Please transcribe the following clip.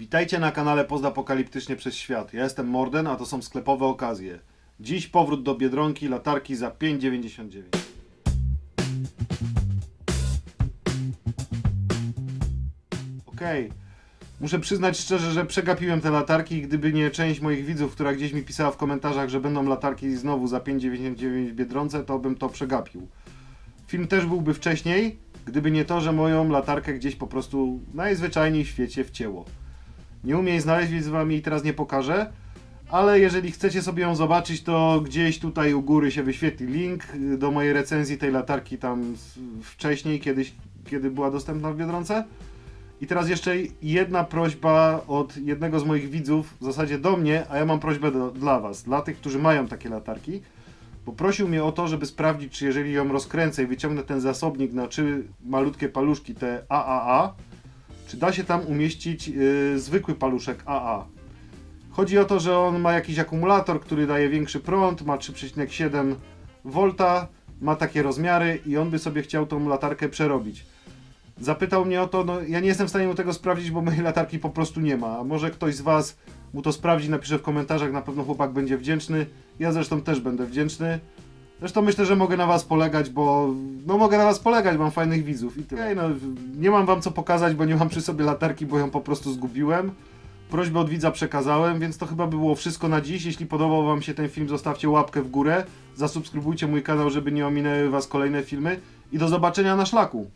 Witajcie na kanale Pozapokaliptycznie przez Świat. Ja jestem Morden, a to są sklepowe okazje. Dziś powrót do Biedronki, latarki za 5,99. Okej. Muszę przyznać szczerze, że przegapiłem te latarki gdyby nie część moich widzów, która gdzieś mi pisała w komentarzach, że będą latarki znowu za 5,99 w Biedronce, to bym to przegapił. Film też byłby wcześniej, gdyby nie to, że moją latarkę gdzieś po prostu najzwyczajniej w świecie wcięło. Nie umiem jej znaleźć, więc wam jej teraz nie pokażę. Ale jeżeli chcecie sobie ją zobaczyć, to gdzieś tutaj u góry się wyświetli link do mojej recenzji tej latarki tam wcześniej, kiedyś, kiedy była dostępna w Biedronce. I teraz jeszcze jedna prośba od jednego z moich widzów, w zasadzie do mnie, a ja mam prośbę do, dla was, dla tych, którzy mają takie latarki. Poprosił mnie o to, żeby sprawdzić, czy jeżeli ją rozkręcę i wyciągnę ten zasobnik na trzy malutkie paluszki, te AAA, czy da się tam umieścić yy, zwykły paluszek AA. Chodzi o to, że on ma jakiś akumulator, który daje większy prąd, ma 3,7 V, ma takie rozmiary i on by sobie chciał tą latarkę przerobić. Zapytał mnie o to, no ja nie jestem w stanie mu tego sprawdzić, bo mojej latarki po prostu nie ma. A może ktoś z Was mu to sprawdzi, napisze w komentarzach, na pewno chłopak będzie wdzięczny. Ja zresztą też będę wdzięczny. Zresztą myślę, że mogę na Was polegać, bo no mogę na Was polegać, mam fajnych widzów i tyle. Okej, no, nie mam Wam co pokazać, bo nie mam przy sobie latarki, bo ją po prostu zgubiłem. Prośbę od widza przekazałem, więc to chyba by było wszystko na dziś. Jeśli podobał Wam się ten film, zostawcie łapkę w górę, zasubskrybujcie mój kanał, żeby nie ominęły Was kolejne filmy i do zobaczenia na szlaku.